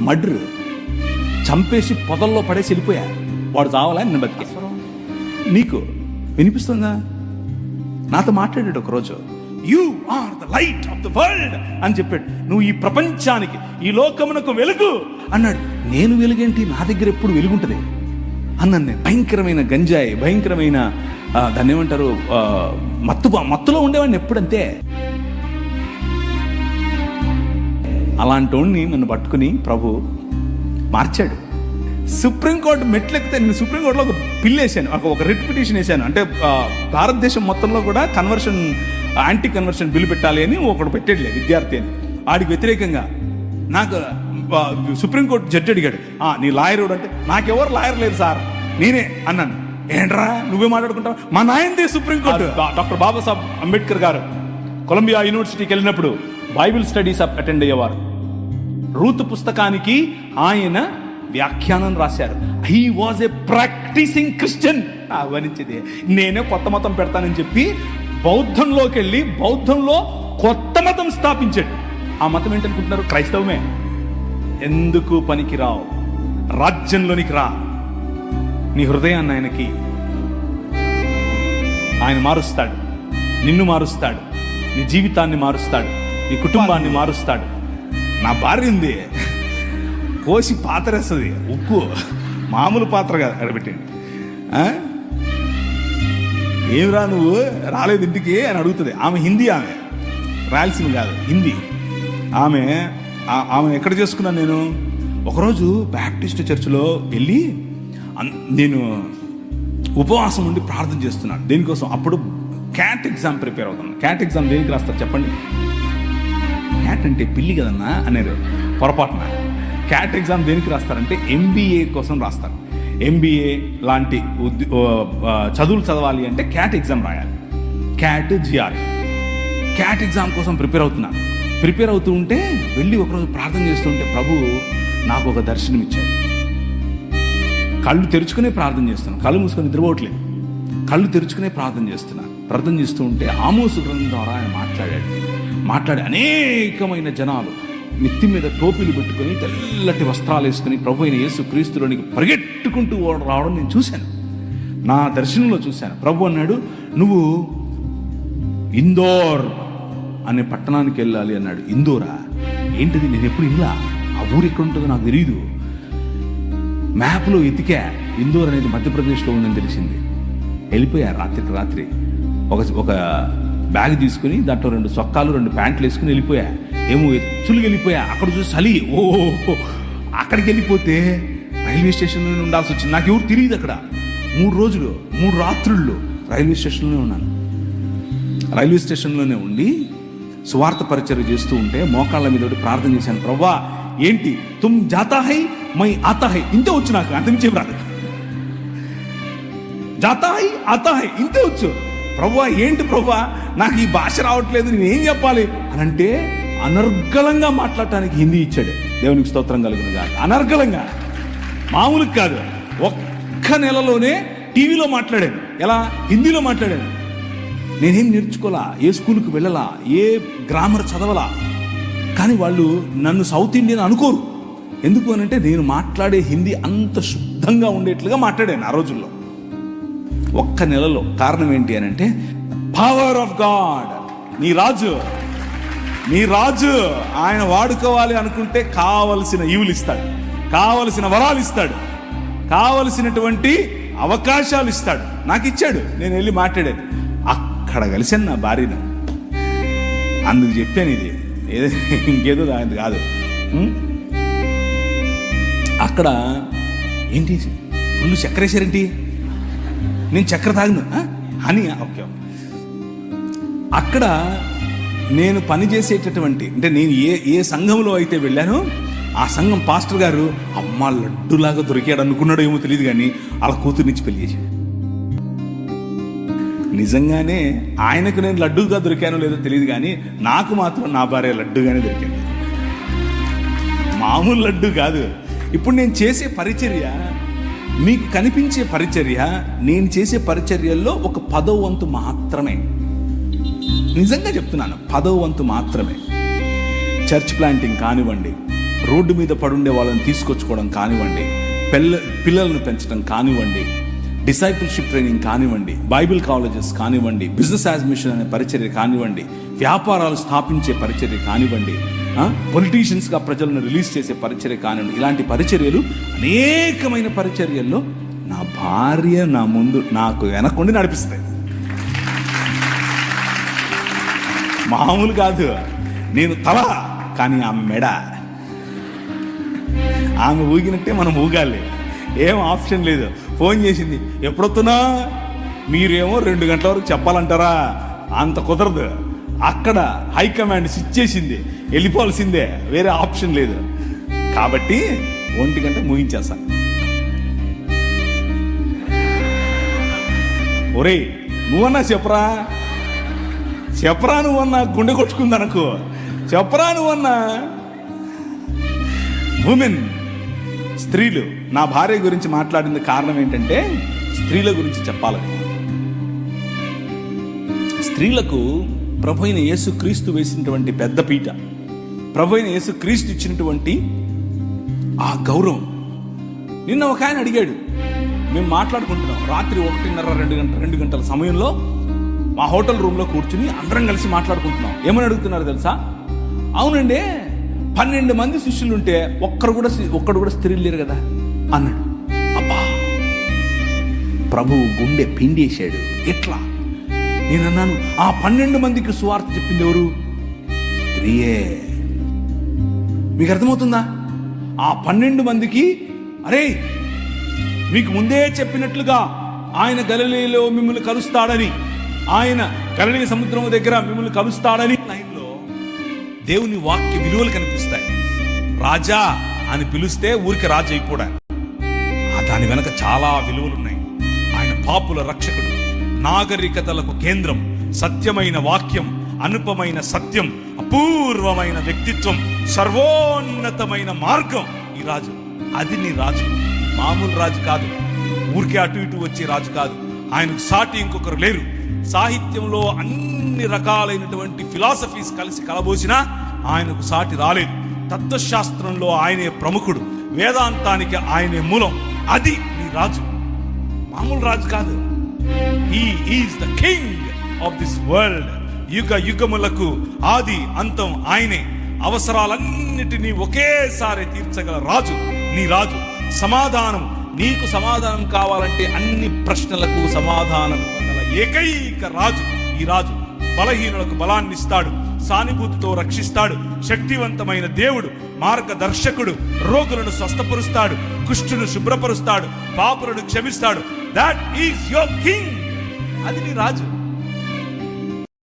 మడ్రు చంపేసి పొదల్లో పడేసి వెళ్ళిపోయా. వాడు చావాలా నేను బతికే? నీకు వినిపిస్తుందా? నాతో మాట్లాడాడు ఒకరోజు. You are the light of the world అని చెప్పాడు. నువ్వు ఈ ప్రపంచానికి ఈ లోకమునకు వెలుగు అన్నాడు. నేను వెలుగేంటి? నా దగ్గర ఎప్పుడు వెలుగుంటది? అన్నాను నేను. భయంకరమైన గంజాయి భయంకరమైన దాన్ని ఏమంటారు మత్తు మత్తులో ఉండేవాడిని ఎప్పుడంతే. అలాంటి వాడిని నన్ను పట్టుకుని ప్రభు మార్చాడు. సుప్రీంకోర్టు మెట్లు ఎక్కితే నేను సుప్రీంకోర్టులో ఒక బిల్ వేసాను ఒక ఒక రిట్ పిటిషన్ వేసాను అంటే భారతదేశం మొత్తంలో కూడా కన్వర్షన్ యాంటీ కన్వర్షన్ బిల్లు పెట్టాలి అని ఒకడు పెట్టేట్లే విద్యార్థి అని. ఆడికి వ్యతిరేకంగా నాకు సుప్రీంకోర్టు జడ్జి అడిగాడు "ఆ, నీ లాయర్ అంటే నాకెవరు లాయర్ లేదు సార్ నేనే అన్నాను. ఏంట్రా నువ్వే మాట్లాడుకుంటావు? మా నాయనదే supreme court. Doctor Babasaheb Ambedkar garu Columbia యూనివర్సిటీకి వెళ్ళినప్పుడు బైబిల్ స్టడీస్ అటెండ్ అయ్యేవారు. రూత్ పుస్తకానికి ఆయన వ్యాఖ్యానం రాశారు. He was a practising Christian అవనించేది నేనే కొత్త మతం పెడతానని చెప్పి బౌద్ధంలోకి వెళ్ళి బౌద్ధంలో కొత్త మతం స్థాపించాడు. ఆ మతం ఏంటనుకుంటున్నారు? క్రైస్తవమే. ఎందుకు పనికిరావు? రాజ్యంలోనికి రా. నీ హృదయాన్ని ఆయనకి ఆయన మారుస్తాడు. నిన్ను మారుస్తాడు. నీ జీవితాన్ని మారుస్తాడు. నీ కుటుంబాన్ని మారుస్తాడు. నా భార్య ఉంది. కోసి పాత్రేస్తుంది. ఉప్పు మామూలు పాత్ర కాదు అక్కడ పెట్టండి ఆ? ఏమిరా నువ్వు? రాలేదు ఇంటికి అని అడుగుతుంది. ఆమె హిందీ ఆమె. రాయలసీమ కాదు హిందీ. ఆమె ఆమె ఎక్కడ చేసుకున్నాను నేను? ఒకరోజు బ్యాప్టిస్ట్ చర్చిలో వెళ్ళి అన్- నేను ఉపవాసం ఉండి ప్రార్థన చేస్తున్నాను. దేనికోసం? అప్పుడు క్యాట్ ఎగ్జామ్ ప్రిపేర్ అవుతాను క్యాట్ ఎగ్జామ్ దేనికి రాస్తారు? చెప్పండి. క్యాట్ అంటే పిల్లి కదన్నా అనేది పొరపాటున. క్యాట్ ఎగ్జామ్ దేనికి రాస్తారంటే ఎంబీఏ కోసం రాస్తారు. ఎంబీఏ లాంటి చదువులు చదవాలి అంటే క్యాట్ ఎగ్జామ్ రాయాలి. క్యాట్ జిఆర్ క్యాట్ ఎగ్జామ్ కోసం ప్రిపేర్ అవుతున్నాను ప్రిపేర్ అవుతూ ఉంటే వెళ్ళి ఒకరోజు ప్రార్థన చేస్తుంటే ప్రభు నాకు ఒక దర్శనం ఇచ్చాడు కళ్ళు తెరుచుకునే ప్రార్థన చేస్తున్నాను కళ్ళు మూసుకొని నిద్రపోవట్లేదు. కళ్ళు తెరుచుకునే ప్రార్థన చేస్తున్నాను ప్రార్థన చేస్తూ ఉంటే ఆమోసు గ్రంథం ద్వారా ఆయన మాట్లాడే అనేకమైన జనాలు నెత్తి మీద టోపీలు పెట్టుకొని తెల్లటి వస్త్రాలు వేసుకుని ప్రభు అయిన యేసు క్రీస్తులోనికి పరిగెట్టుకుంటూ రావడం నేను చూశాను. నా దర్శనంలో చూశాను. ప్రభు అన్నాడు నువ్వు ఇందోర్ అనే పట్టణానికి వెళ్ళాలి అన్నాడు. ఇందోరా? ఏంటిది? నేను ఎప్పుడు ఇలా ఆ ఊరు ఎక్కడ ఉంటుందో నాకు తెలియదు మ్యాప్లో ఎతికా. ఇందోర్ అనేది మధ్యప్రదేశ్లో ఉందని తెలిసింది. వెళ్ళిపోయా రాత్రికి రాత్రి? ఒక ఒక బ్యాగ్ తీసుకుని దాంట్లో రెండు సొక్కాలు రెండు ప్యాంట్లు వేసుకుని వెళ్ళిపోయా. ఏమో ఎత్తులుగా వెళ్ళిపోయా. అక్కడ చూసి చలి. ఓ అక్కడికి వెళ్ళిపోతే రైల్వే స్టేషన్లో ఉండాల్సి వచ్చింది. నాకు ఎవరు తెలియదు అక్కడ. మూడు రోజులు మూడు రాత్రుల్లో రైల్వే స్టేషన్లోనే ఉన్నాను. రైల్వే స్టేషన్లోనే ఉండి సువార్త పరిచయం చేస్తూ ఉంటే మోకాళ్ళ మీద ఒకటి ప్రార్థన చేశాను. ప్రభా ఏంటి? తుమ్ జాతా హై మై ఆతా హై. ఇంతే వచ్చు నాకు అంతమించే రాదు. జాతా హై ఆతా హై ఇంతే వచ్చు. ప్రభా ఏంటి ప్రభా నాకు ఈ భాష రావట్లేదు నేనేం చెప్పాలి? అని అంటే అనర్గళంగా మాట్లాడటానికి హిందీ ఇచ్చాడు. దేవునికి స్తోత్రం కలుగును కాదు అనర్గళంగా. మామూలు కాదు. ఒక్క నెలలోనే టీవీలో మాట్లాడాను ఎలా? హిందీలో మాట్లాడాను నేనేం నేర్చుకోలా ఏ స్కూల్కి వెళ్ళలా? ఏ గ్రామర్ చదవలా? కానీ వాళ్ళు నన్ను సౌత్ ఇండియన్ అనుకోరు. ఎందుకు అని అంటే నేను మాట్లాడే హిందీ అంత శుద్ధంగా ఉండేట్లుగా మాట్లాడాను ఆ రోజుల్లో. ఒక్క నెలలో కారణం ఏంటి అని అంటే పవర్ ఆఫ్ గాడ్ నీ రాజు. నీ రాజు ఆయన వాడుకోవాలి అనుకుంటే కావలసిన ఈవులు ఇస్తాడు. కావలసిన వరాలు ఇస్తాడు. కావలసినటువంటి అవకాశాలు ఇస్తాడు. నాకు ఇచ్చాడు. నేను వెళ్ళి మాట్లాడాను. అక్కడ కలిసాను నా భార్యను. అందుకు చెప్పాను ఇది. ఏదో ఇంకేదో దాని కాదు. అక్కడ ఏంటి? ఫుల్ చక్కెర నేను చక్కెర తాగిన అని ఓకే అక్కడ నేను పనిచేసేటటువంటి అంటే నేను ఏ ఏ సంఘంలో అయితే వెళ్ళానో ఆ సంఘం పాస్టర్ గారు అమ్మ లడ్డులాగా దొరికాడు అనుకున్నాడో ఏమో తెలియదు కానీ అలా కూతురునిచ్చి పెళ్ళి చేశాడు. నిజంగానే ఆయనకు నేను లడ్డుగా దొరికానో లేదో తెలియదు కానీ నాకు మాత్రం నా భార్య లడ్డుగానే దొరికింది మామూలు లడ్డు కాదు. ఇప్పుడు నేను చేసే పరిచర్య మీకు కనిపించే పరిచర్య నేను చేసే పరిచర్యల్లో ఒక పదో వంతు మాత్రమే. నిజంగా చెప్తున్నాను పదవ వంతు మాత్రమే. చర్చ్ ప్లాంటింగ్ కానివ్వండి రోడ్డు మీద పడుండే వాళ్ళని తీసుకొచ్చుకోవడం కానివ్వండి పిల్ల పిల్లలను పెంచడం కానివ్వండి డిసైపుల్షిప్ ట్రైనింగ్ కానివ్వండి బైబిల్ కాలేజెస్ కానివ్వండి బిజినెస్ యాజ్మిషన్ అనే పరిచర్య కానివ్వండి వ్యాపారాలు స్థాపించే పరిచర్య కానివ్వండి పొలిటీషియన్స్గా ప్రజలను రిలీజ్ చేసే పరిచర్య కానివ్వండి. ఇలాంటి పరిచర్యలు అనేకమైన పరిచర్యల్లో నా భార్య నా ముందు నాకు వెనకుండి నడిపిస్తాయి. మామూలు కాదు. నేను తల కానీ ఆమె మెడ. ఆమె ఊగినట్టే మనం ఊగాలి. ఏం ఆప్షన్ లేదు. ఫోన్ చేసింది ఎప్పుడొస్తున్నా మీరేమో రెండు గంటల వరకు చెప్పాలంటారా? అంత కుదరదు. అక్కడ హైకమాండ్ స్విచ్ చేసింది. వెళ్ళిపోవాల్సిందే. వేరే ఆప్షన్ లేదు. కాబట్టి ఒంటి గంట ముగించేస్తా. ఒరే నువ్వన్నా చెప్పరా? చెప్పరా నువ్వన్నా? గుండె కొట్టుకుందనకు చెప్పరా నువ్వన్నా? ఉమెన్ స్త్రీలు నా భార్య గురించి మాట్లాడింది కారణం ఏంటంటే స్త్రీల గురించి చెప్పాలని స్త్రీలకు ప్రభు అయిన యేసు క్రీస్తు వేసినటువంటి పెద్ద పీట. ప్రభు అయిన యేసు క్రీస్తు ఇచ్చినటువంటి ఆ గౌరవం. నిన్న ఒక ఆయన అడిగాడు మేము మాట్లాడుకుంటున్నాం. రాత్రి ఒకటిన్నర రెండు గంటల రెండు గంటల సమయంలో మా హోటల్ రూమ్లో కూర్చుని అందరం కలిసి మాట్లాడుకుంటున్నాం. ఏమని అడుగుతున్నారు తెలుసా? అవునండి పన్నెండు మంది శిష్యులు ఉంటే ఒక్కరు కూడా ఒక్కడు కూడా స్త్రీ లేరు కదా? అన్నాడు. అబ్బా ప్రభువు గుండె పిండేశాడు. ఎట్లా? నేను అన్నాను ఆ పన్నెండు మందికి సువార్త చెప్పింది ఎవరు? స్త్రీయే. మీకు అర్థమవుతుందా ఆ పన్నెండు మందికి అరే మీకు ముందే చెప్పినట్లుగా ఆయన గలలీలో మిమ్మల్ని కలుస్తాడని ఆయన గలిలీ సముద్రం దగ్గర మిమ్మల్ని కలుస్తాడని లైన్లో దేవుని వాక్య విలువలు కనిపిస్తాయి. రాజా అని పిలిస్తే ఊరికి రాజు అయిపోడా దాని వెనక చాలా విలువలు ఉన్నాయి ఆయన పాపుల రక్షకుడు. నాగరికతలకు కేంద్రం సత్యమైన వాక్యం అనుపమైన సత్యం అపూర్వమైన వ్యక్తిత్వం సర్వోన్నతమైన మార్గం ఈ రాజు. అది నీ రాజు. మామూలు రాజు కాదు. ఊరికే అటు ఇటు వచ్చే రాజు కాదు. ఆయనకు సాటి ఇంకొకరు లేరు. సాహిత్యంలో అన్ని రకాలైనటువంటి ఫిలాసఫీస్ కలిసి కలబోసినా ఆయనకు సాటి రాలేదు. తత్వశాస్త్రంలో ఆయనే ప్రముఖుడు. వేదాంతానికి ఆయనే మూలం. అది నీ రాజు. మామూలు రాజు కాదు. He is the king of this world యుగ యుగములకు ఆది అంతం ఆయనే. అవసరాలన్నిటినీ ఒకేసారి తీర్చగల రాజు నీ రాజు. సమాధానం నీకు సమాధానం కావాలంటే అన్ని ప్రశ్నలకు సమాధానం ఏకైక రాజు ఈ రాజు. బలహీనులకు బలాన్ని ఇస్తాడు సానుభూతితో రక్షిస్తాడు. శక్తివంతమైన దేవుడు మార్గదర్శకుడు రోగులను స్వస్థపరుస్తాడు కుష్ఠును శుభ్రపరుస్తాడు పాపులను క్షమిస్తాడు. దాట్ ఈజ్ యువర్ కింగ్ అది నీ రాజు.